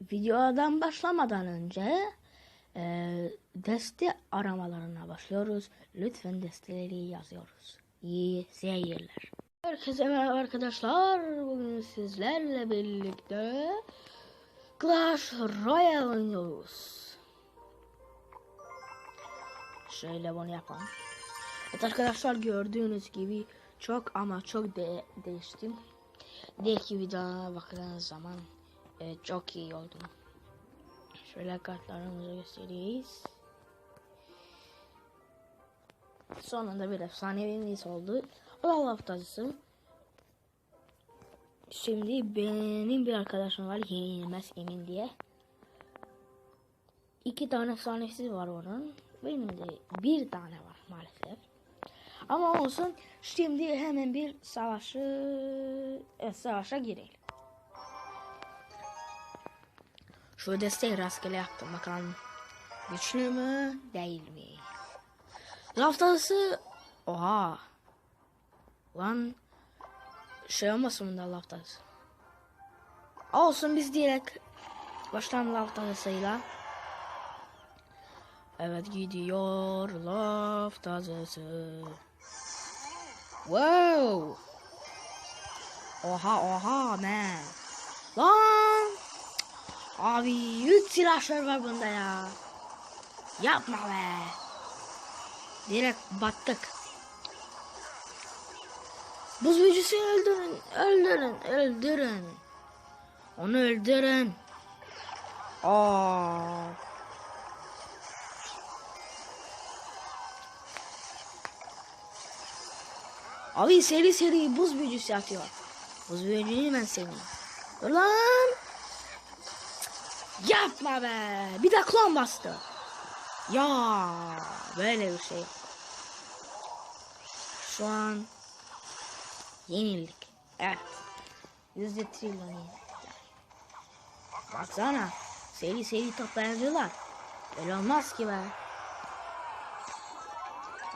videodan başlamadan önce e, deste aramalarına başlıyoruz. Lütfen desteleri yazıyoruz. İyi seyirler. Herkese merhaba arkadaşlar. Bugün sizlerle birlikte Clash Royale oynuyoruz. Şöyle bunu yapalım. Evet arkadaşlar gördüğünüz gibi çok ama çok de değiştim. Diğerki videoya bakacağınız zaman e, çok iyi oldum. Şöyle kartlarımızı göstereceğiz. Sonunda bir efsanevimiz oldu. Allah haftası. Şimdi benim bir arkadaşım var yenilmez emin diye. İki tane efsanesi var onun. Benim de bir tane var maalesef. Ama olsun şimdi hemen bir savaşı evet, savaşa girelim. Şu desteği rastgele yaptım bakalım. Güçlü mü değil mi? Laftası oha. Lan şey olmasın bunda laftası. Olsun biz direkt baştan laftasıyla. Evet gidiyor laftası. Wow. Oha oha man. Lan. Abi 3 silahlar var bunda ya. Yapma be. Direkt battık. Buz büyücüsünü öldürün. Öldürün. Öldürün. Onu öldürün. Aa. Abi seri seri buz büyücüsü atıyor. Buz büyücüyü ben sevmiyorum. Dur lan. Yapma be. Bir de klon bastı. Ya böyle bir şey. Şu an yenildik. Evet. Yüzde trilyon. Baksana. Seri seri toplayıcılar. Öyle olmaz ki be.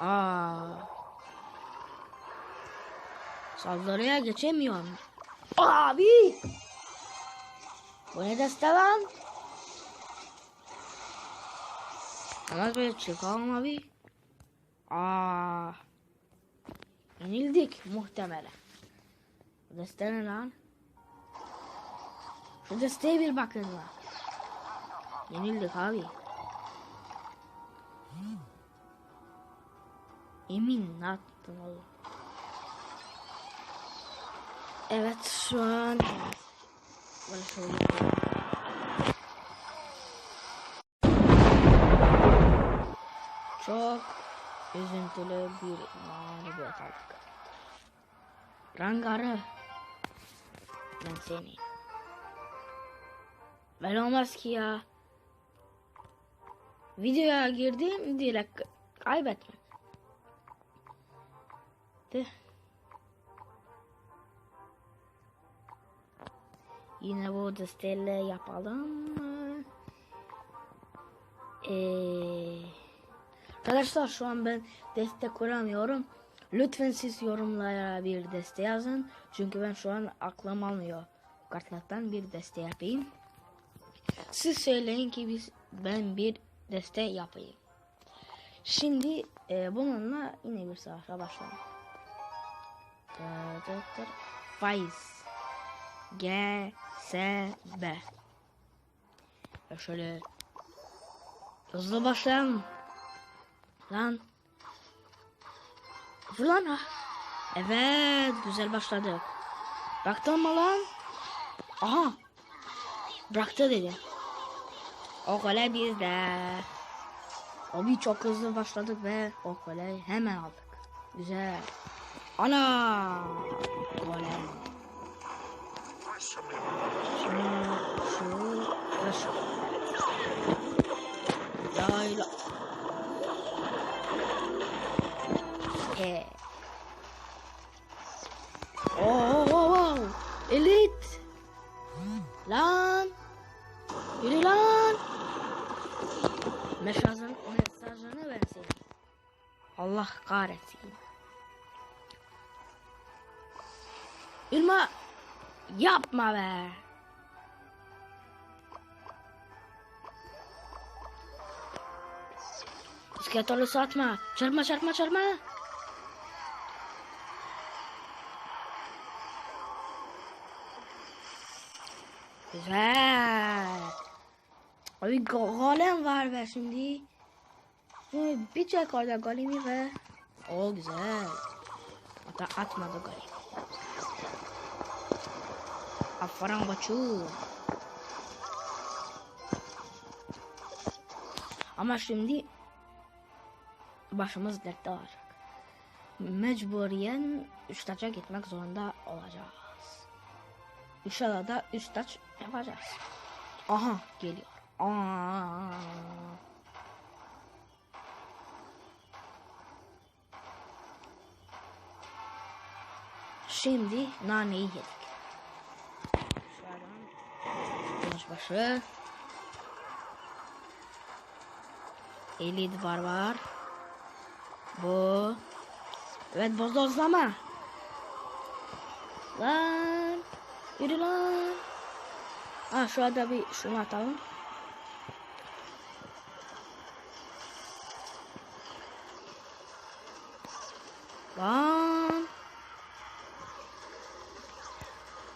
Aa. Saldırıya geçemiyorum. Abi. Bu ne deste lan? Ama böyle çıkalım abi. Aa. Yenildik muhtemelen. Bu deste lan? Şu desteye bir bakın lan. Yenildik abi. Emin ne yaptın oğlum? Evet şu an Böyle şöyle Çok üzüntülü bir mağlubiyet aldık. Rangarı ben seni. Ben olmaz ki ya. Videoya girdim direkt kaybetmek. De. Yine bu desteyle yapalım mı? Ee, arkadaşlar şu an ben deste kuramıyorum. Lütfen siz yorumlara bir deste yazın. Çünkü ben şu an aklım almıyor. Kartlardan bir deste yapayım. Siz söyleyin ki biz ben bir deste yapayım. Şimdi e, bununla yine bir savaşa başlayalım. Dı. Faiz. G S B. Şöyle hızlı başlayalım. Lan. Dur lan ha. Evet güzel başladık. Bıraktın mı lan? Aha. Bıraktı dedi. O kole bizde. Abi çok hızlı başladık ve o koleyi hemen aldık. Güzel. Ana. Kole. Şu, şu ve şu. He. Lan! Yürü lan! Mesajlarını, mesajlarını versin. Allah kahretsin. Irma yapma be. İskeletonu satma. Çarpma çarpma çarpma. Güzel. Abi go- golem var ve şimdi. Şimdi bir çek orada golemi ve. O güzel. Hatta atmadı golemi. Aferin koçum. Ama şimdi başımız dertte olacak. Mecburiyen üst taça gitmek zorunda olacağız. İnşallah da üst taç yapacağız. Aha geliyor. Aa. Şimdi naneyi yedik. Kılıç başı. 57 var var. Bu. Evet bozozlama. Lan. Yürü lan. Ha şu anda bir şunu atalım. Lan.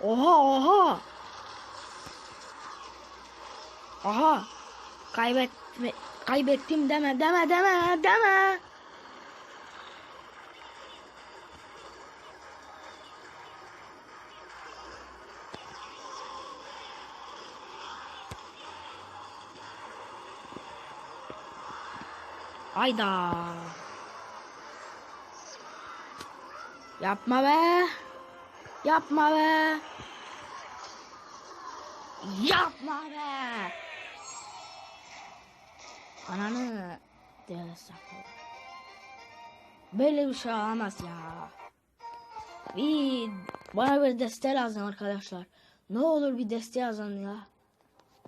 Oha oha. Aha. Kaybetme, kaybettim deme deme deme deme. Ayda. Yapma be. Yapma be. Yapma be. Ananı destekle. Böyle bir şey olamaz ya. Bir bana bir deste lazım arkadaşlar. Ne olur bir deste yazın ya.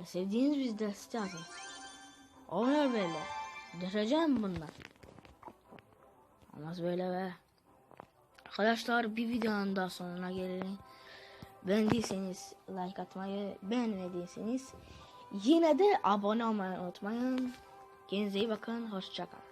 sevdiğiniz bir deste yazın. Olmuyor böyle. Düşeceğim bunlar. Olmaz böyle be. Arkadaşlar bir videonun daha sonuna gelelim. Beğendiyseniz like atmayı, beğenmediyseniz yine de abone olmayı unutmayın. Kendinize iyi bakın. Hoşçakalın.